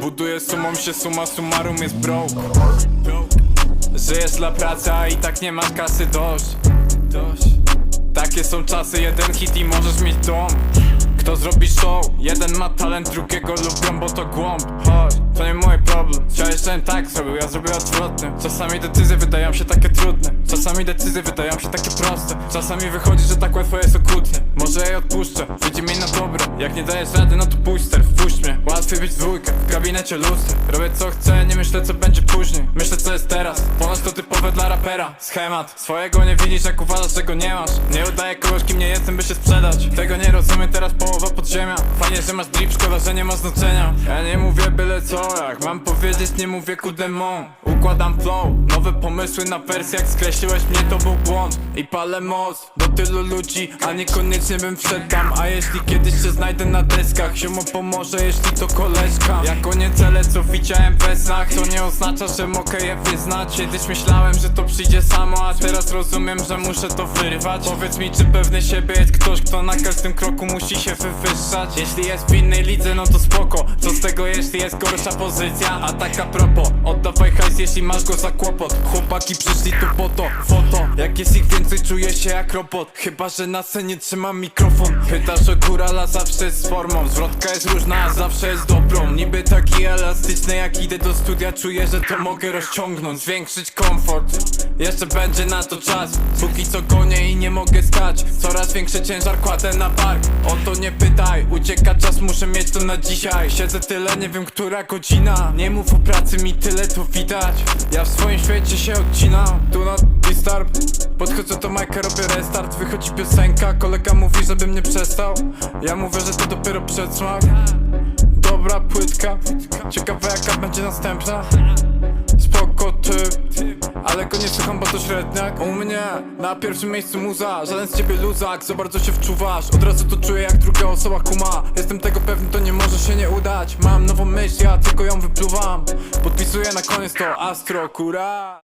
Buduję sumą się, suma summarum jest broke. Żyjesz dla pracy, a i tak nie masz kasy dość. Takie są czasy, jeden hit i możesz mieć dom. Kto zrobi show? Jeden ma talent, drugiego lubią, bo to głąb. Chodź, to nie mój problem. Chciałeś, żebym tak zrobił, ja zrobię odwrotnie. Czasami decyzje wydają się takie trudne. Czasami decyzje wydają się takie proste. Czasami wychodzi, że tak łatwo jest okrutnie Może jej odpuszczę, wyjdzie mi na dobre Jak nie dajesz rady, no to pójdź ster, wpuść mnie. Łatwiej być dwójkę, w gabinecie lustry. Robię co chcę, nie myślę co będzie później. Myślę co jest teraz, ponoć to typowe dla rapera. Schemat, swojego nie widzisz jak uważasz, że go nie masz. Nie udaję kogoś kim nie jestem, by się sprzedać. Tego nie rozumiem, teraz połowa podziemia. Fajnie, że masz drip, szkoda, że nie ma znaczenia. Ja nie mówię byle co, jak mam powiedzieć, nie mówię ku demon. Układam flow, nowe pomysły na wersję Jak skreśliłeś mnie, to był błąd. I palę moc do tylu ludzi, a niekoniecznie bym wszedł tam. A jeśli kiedyś się znajdę na deskach Ziomo pomoże, jeśli to koleżka. Jako nie cele, co widziałem we snach To nie oznacza, że mogę je wyznać. Kiedyś myślałem, że to przyjdzie samo A teraz rozumiem, że muszę to wyrwać. Powiedz mi, czy pewny siebie jest ktoś, kto na każdym kroku musi się wywyższać? Jeśli jest w innej lidze, no to spoko. Co z tego, jeśli jest gorsza pozycja? A tak a propos, oddawaj hajs, jeśli masz go za kłopot Chłopaki przyszli tu po to, foto Jak jest ich więcej, czuję się jak robot. Chyba, że na scenie trzymam mikrofon. Pytasz o górala, zawsze jest z formą. Zwrotka jest różna, a zawsze jest dobrą. Niby taki elastyczny, jak idę do studia Czuję, że to mogę rozciągnąć Zwiększyć komfort. Jeszcze będzie na to czas. Póki co gonię i nie mogę stać. Coraz większy ciężar kładę na bark. O to nie pytaj, ucieka czas, muszę mieć to na dzisiaj. Siedzę tyle, nie wiem która godzina. Nie mów o pracy, mi tyle tu widać. Ja w swoim świecie się odcinam Tu na disturb Podchodzę do Majka, robię restart Wychodzi piosenka, kolega mówi, żebym nie przestał. Ja mówię, że to dopiero przedsmak. Dobra płytka Ciekawe jaka będzie następna. Spoko typ Ale go nie słucham, bo to średniak. U mnie na pierwszym miejscu muza Żaden z ciebie luzak, za bardzo się wczuwasz. Od razu to czuję jak druga osoba kuma. Jestem tego pewny, to nie może się nie udać. Mam nową myśl, ja tylko ją wypluwam. Podpisuję na koniec to Astro Kura